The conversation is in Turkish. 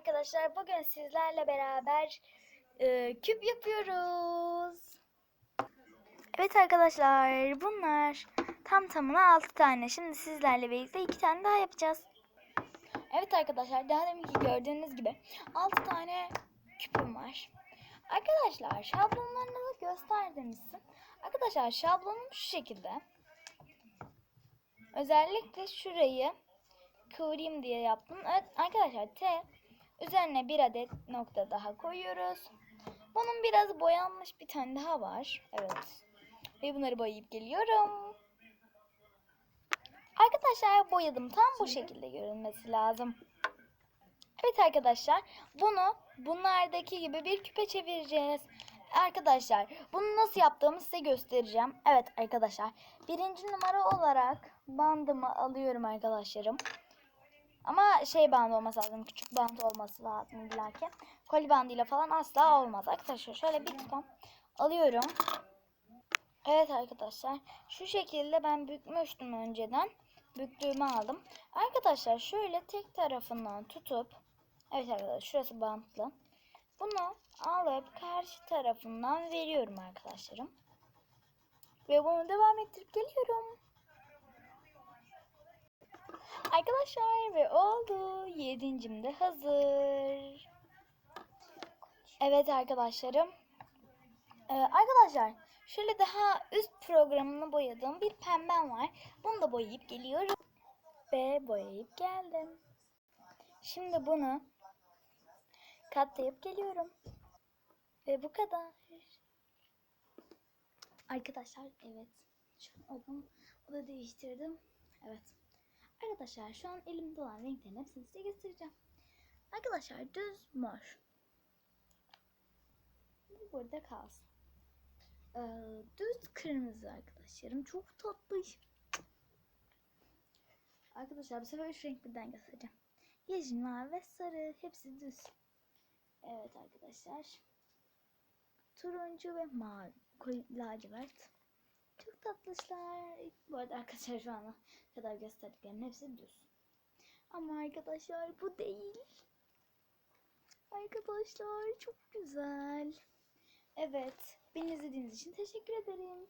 arkadaşlar. Bugün sizlerle beraber e, küp yapıyoruz. Evet arkadaşlar bunlar tam tamına 6 tane. Şimdi sizlerle birlikte 2 tane daha yapacağız. Evet arkadaşlar daha deminki gördüğünüz gibi 6 tane küpüm var. Arkadaşlar şablonlarını gösterdiğimizde arkadaşlar şablonum şu şekilde. Özellikle şurayı kıvırayım diye yaptım. Evet arkadaşlar T üzerine bir adet nokta daha koyuyoruz. Bunun biraz boyanmış bir tane daha var. Evet. Ve bunları boyayıp geliyorum. Arkadaşlar boyadım. Tam bu şekilde görünmesi lazım. Evet arkadaşlar bunu bunlardaki gibi bir küpe çevireceğiz. Arkadaşlar bunu nasıl yaptığımı size göstereceğim. Evet arkadaşlar birinci numara olarak bandımı alıyorum arkadaşlarım. Ama şey bandı olması lazım. Küçük band olması lazım illa ki. Koli bandıyla falan asla olmaz. Arkadaşlar şöyle bir tutam alıyorum. Evet arkadaşlar. Şu şekilde ben bükmüştüm önceden. Büktüğümü aldım. Arkadaşlar şöyle tek tarafından tutup Evet arkadaşlar şurası bantlı. Bunu alıp karşı tarafından veriyorum arkadaşlarım. Ve bunu devam ettirip geliyorum. Arkadaşlar ve oldu. Yedincim de hazır. Evet arkadaşlarım. Ee, arkadaşlar şöyle daha üst programını boyadığım bir pembem var. Bunu da boyayıp geliyorum. Ve boyayıp geldim. Şimdi bunu katlayıp geliyorum. Ve bu kadar. Arkadaşlar evet. Şu an odam, oda değiştirdim. Evet. Arkadaşlar şu an elimde olan renklerin hepsini size göstereceğim. Arkadaşlar düz mor. Bu burada kalsın. Ee, düz kırmızı arkadaşlarım. Çok tatlı. Arkadaşlar bu sefer üç renk birden göstereceğim. Yeşil, mavi ve sarı. Hepsi düz. Evet arkadaşlar. Turuncu ve mavi. Koyu lacivert. Çok tatlışlar. Bu arada arkadaşlar şu ana kadar gösterdiklerim hepsi düz. Ama arkadaşlar bu değil. Arkadaşlar çok güzel. Evet. Beni izlediğiniz için teşekkür ederim.